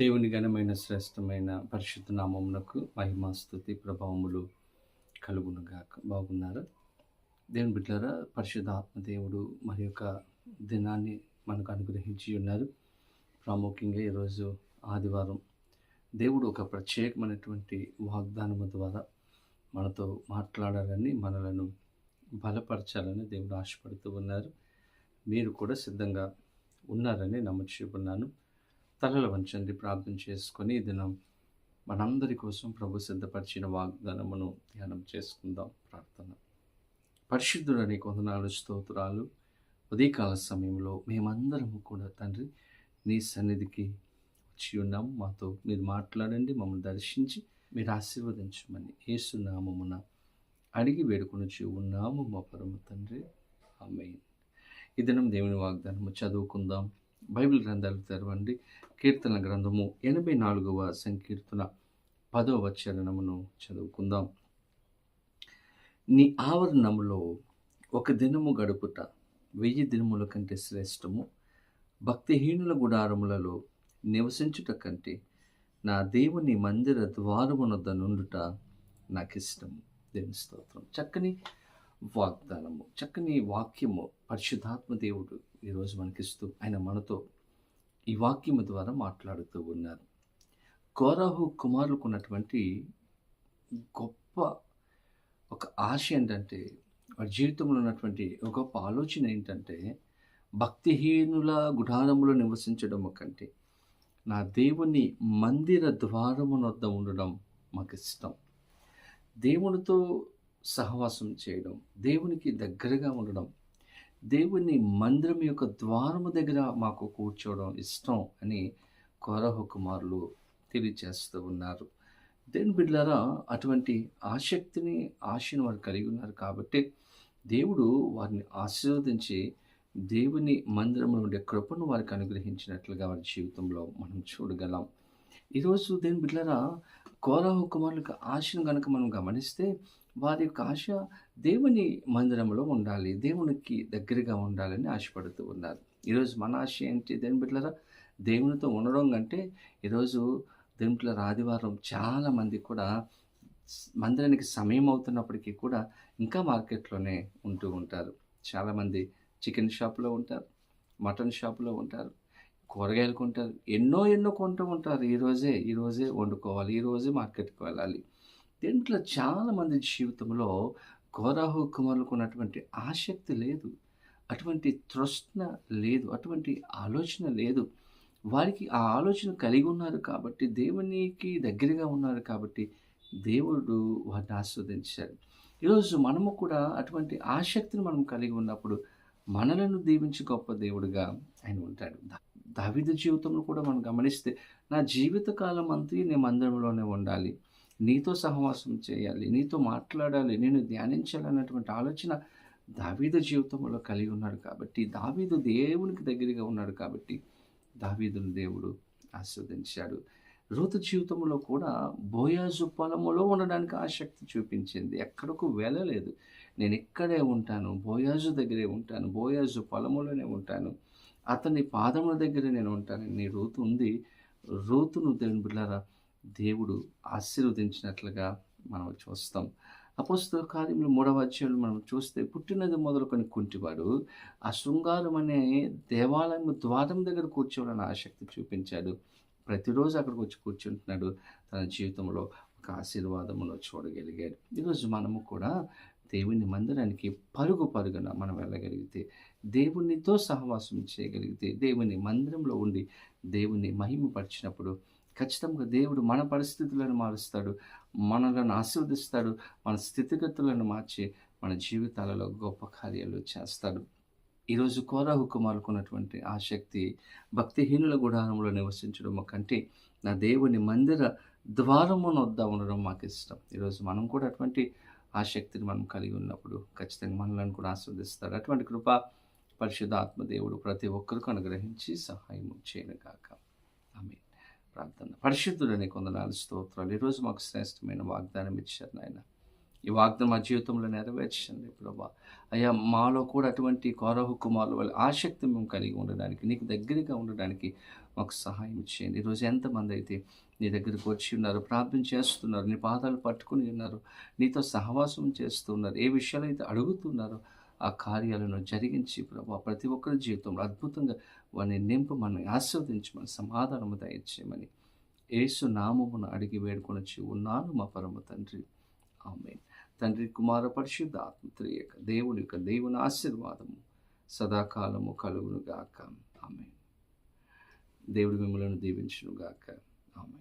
దేవుని ఘనమైన శ్రేష్టమైన పరిశుద్ధ నామమునకు మహిమ స్థుతి ప్రభావములు కలుగునుగాక. బాగున్నారు? దేవుని బిడ్డారా పరిశుద్ధ ఆత్మదేవుడు మరి యొక్క దినాన్ని మనకు అనుగ్రహించి ఉన్నారు. ప్రాముఖ్యంగా ఈరోజు ఆదివారం దేవుడు ఒక ప్రత్యేకమైనటువంటి వాగ్దానము ద్వారా మనతో మాట్లాడాలని మనలను బలపరచాలని దేవుడు ఆశపడుతూ ఉన్నారు. మీరు కూడా సిద్ధంగా ఉన్నారని నమ్మచుకున్నాను తలలు వంచండి ప్రార్థన చేసుకొని దినం మనందరి కోసం ప్రభు సిద్ధపరిచిన వాగ్దానమును ధ్యానం చేసుకుందాం ప్రార్థన. పరిశుద్ధుడని కొందనాలు స్తోత్రాలు. ఉదయకాల సమయంలో మేమందరము కూడా తండ్రి నీ సన్నిధికి వచ్చి ఉన్నాం. మాతో మీరు మాట్లాడండి మమ్మల్ని దర్శించి మీరు ఆశీర్వదించమని ఏసునామమున అడిగి వేడుకొనిచి ఉన్నాము మా పరమ తండ్రి. ఆమె ఈ దినం దేవుని వాగ్దానము చదువుకుందాం. బైబిల్ గ్రంథాలు తెరవండి. కీర్తన గ్రంథము ఎనభై నాలుగవ సంకీర్తన పదవ చరణమును చదువుకుందాం. నీ ఆవరణములో ఒక దినము గడుపుట వెయ్యి దినముల కంటే శ్రేష్టము. భక్తిహీనుల గుడారములలో నివసించుట కంటే నా దేవుని మందిర ద్వారమునొద్ద నుండుట నాకు ఇష్టము దేవుని స్తోత్రం. చక్కని వాగ్దానము చక్కని వాక్యము పరిశుద్ధాత్మ దేవుడు ఈరోజు మనకిస్తూ ఆయన మనతో ఈ వాక్యము ద్వారా మాట్లాడుతూ ఉన్నారు. కోరాహు కుమారులకు ఉన్నటువంటి గొప్ప ఒక ఆశ ఏంటంటే వారి జీవితంలో ఉన్నటువంటి ఒక గొప్ప ఆలోచన ఏంటంటే భక్తిహీనుల గుడారములో నివసించడం కంటే నా దేవుని మందిర ద్వారమునొద్ద ఉండడం మాకు ఇష్టం దేవునితో సహవాసం చేయడం దేవునికి దగ్గరగా ఉండడం దేవుని మందిరం యొక్క ద్వారము దగ్గర మాకు కూర్చోవడం ఇష్టం అని కోరహు కుమారులు తెలియచేస్తూ ఉన్నారు. దేని బిడ్డలారా అటువంటి ఆసక్తిని ఆశను వారు కలిగి ఉన్నారు కాబట్టి దేవుడు వారిని ఆశీర్వదించి దేవుని మందిరంలో ఉండే కృపను వారికి అనుగ్రహించినట్లుగా వారి జీవితంలో మనం చూడగలం. ఈరోజు దేని బిడ్డలారా కోరాహు కుమారులకు ఆశను కనుక మనం గమనిస్తే వారి యొక్క ఆశ దేవుని మందిరంలో ఉండాలి దేవునికి దగ్గరగా ఉండాలని ఆశపడుతూ ఉన్నారు. ఈరోజు మన ఆశ ఏంటి దేని బిడ్డలరా? దేవునితో ఉండడం కంటే ఈరోజు దేని బిడ్డలారా ఆదివారం చాలామంది కూడా మందిరానికి సమయం అవుతున్నప్పటికీ కూడా ఇంకా మార్కెట్లోనే ఉంటూ ఉంటారు. చాలామంది చికెన్ షాప్లో ఉంటారు మటన్ షాప్లో ఉంటారు. కూరగాయలు కొంటారు ఎన్నో ఎన్నో కొంటూ ఉంటారు. ఈరోజే ఈరోజే వండుకోవాలి ఈరోజే మార్కెట్కి వెళ్ళాలి. దీంట్లో చాలామంది జీవితంలో ఘోరాహు కుమారులకు ఉన్నటువంటి ఆసక్తి లేదు. అటువంటి తృష్ణ లేదు. అటువంటి ఆలోచన లేదు. వారికి ఆ ఆలోచన కలిగి ఉన్నారు కాబట్టి దేవునికి దగ్గరగా ఉన్నారు కాబట్టి దేవుడు వారిని ఆస్వాదించాడు. ఈరోజు మనము కూడా అటువంటి ఆసక్తిని మనం కలిగి ఉన్నప్పుడు మనలను దీవించి గొప్ప దేవుడుగా ఆయన ఉంటాడు. దావిద జీవితంలో కూడా మనం గమనిస్తే నా జీవితకాలం అంతా నేను మందిరంలోనే ఉండాలి. నీతో సహవాసం చేయాలి. నీతో మాట్లాడాలి. నేను ధ్యానించాలన్నటువంటి ఆలోచన దావీద జీవితంలో కలిగి ఉన్నాడు కాబట్టి దావీదు దేవునికి దగ్గరగా ఉన్నాడు కాబట్టి దావీదును దేవుడు ఆస్వాదించాడు. రోత జీవితంలో కూడా బోయాజు పొలములో ఉండడానికి ఆసక్తి చూపించింది. ఎక్కడకు వెళ్ళలేదు. నేను ఇక్కడే ఉంటాను. బోయాజు దగ్గరే ఉంటాను. బోయాజు పొలములోనే ఉంటాను. అతని పాదముల దగ్గర నేను ఉంటాను. నీ రూతు ఉంది. రూతును దేవుని బిడ్డారా దేవుడు ఆశీర్వదించినట్లుగా మనం చూస్తాం. అపోస్తుల కార్యములు మూడవ అధ్యాయులు మనం చూస్తే పుట్టినది మొదలుకొని కుంటివాడు ఆ శృంగారం అనే దేవాలయం ద్వారం దగ్గర కూర్చోవాలని ఆసక్తి చూపించాడు. ప్రతిరోజు అక్కడికి వచ్చి కూర్చుంటున్నాడు. తన జీవితంలో ఒక ఆశీర్వాదములో చూడగలిగాడు. ఈరోజు మనము కూడా దేవుని మందిరానికి పరుగు పరుగున మనం వెళ్ళగలిగితే దేవునితో సహవాసం చేయగలిగితే దేవుని మందిరంలో ఉండి దేవుని మహిమపరిచినప్పుడు ఖచ్చితంగా దేవుడు మన పరిస్థితులను మారుస్తాడు మనలను ఆశీర్వదిస్తాడు మన స్థితిగతులను మార్చి మన జీవితాలలో గొప్ప కార్యాలు చేస్తాడు. ఈరోజు కోరాహు కుమారుకున్నటువంటి ఆసక్తి భక్తిహీనుల గుడారంలో నివసించడం కంటే నా దేవుని మందిర ద్వారమును ఉండడం మాకు ఇష్టం ఈరోజు మనం కూడా అటువంటి ఆసక్తిని మనం కలిగి ఉన్నప్పుడు ఖచ్చితంగా మనలను కూడా ఆస్వాదిస్తాడు అటువంటి కృప పరిశుద్ధ ఆత్మదేవుడు ప్రతి ఒక్కరికి అనుగ్రహించి సహాయం చేయను కాక ఆమె ప్రార్థన. పరిశుద్ధుడని కొందనాలు స్తోత్రాలు. ఈరోజు మాకు శ్రేష్టమైన వాగ్దానం ఇచ్చారు నాయన. ఈ వాగ్దం మా జీవితంలో నెరవేర్చండి ప్రభా. అయ్యా మాలో కూడా అటువంటి కౌరవ కుమారుల వల్ల ఆసక్తి మేము కలిగి ఉండడానికి నీకు దగ్గరగా ఉండడానికి మాకు సహాయం చేయండి. ఈరోజు ఎంతమంది అయితే నీ దగ్గరికి వచ్చి ఉన్నారు ప్రార్థన చేస్తున్నారు నీ పాదాలు పట్టుకుని ఉన్నారు నీతో సహవాసం చేస్తున్నారు ఏ విషయాలు అయితే అడుగుతున్నారో ఆ కార్యాలను జరిగించి ప్రభు ప్రతి ఒక్కరి జీవితంలో అద్భుతంగా వారిని మనం ఆస్వాదించమని సమాధానము దయచేయమని ఏసు నామమును అడిగి వేడుకొని వచ్చి ఉన్నాను మా పరమ తండ్రి. ఆమె తండ్రి కుమార పరిశుద్ధ ఆత్మత్రియక దేవుని యొక్క దేవుని ఆశీర్వాదము సదాకాలము కలుగును గాక ఆమె దేవుడు మిమ్మల్ని దీవించును గాక ఆమె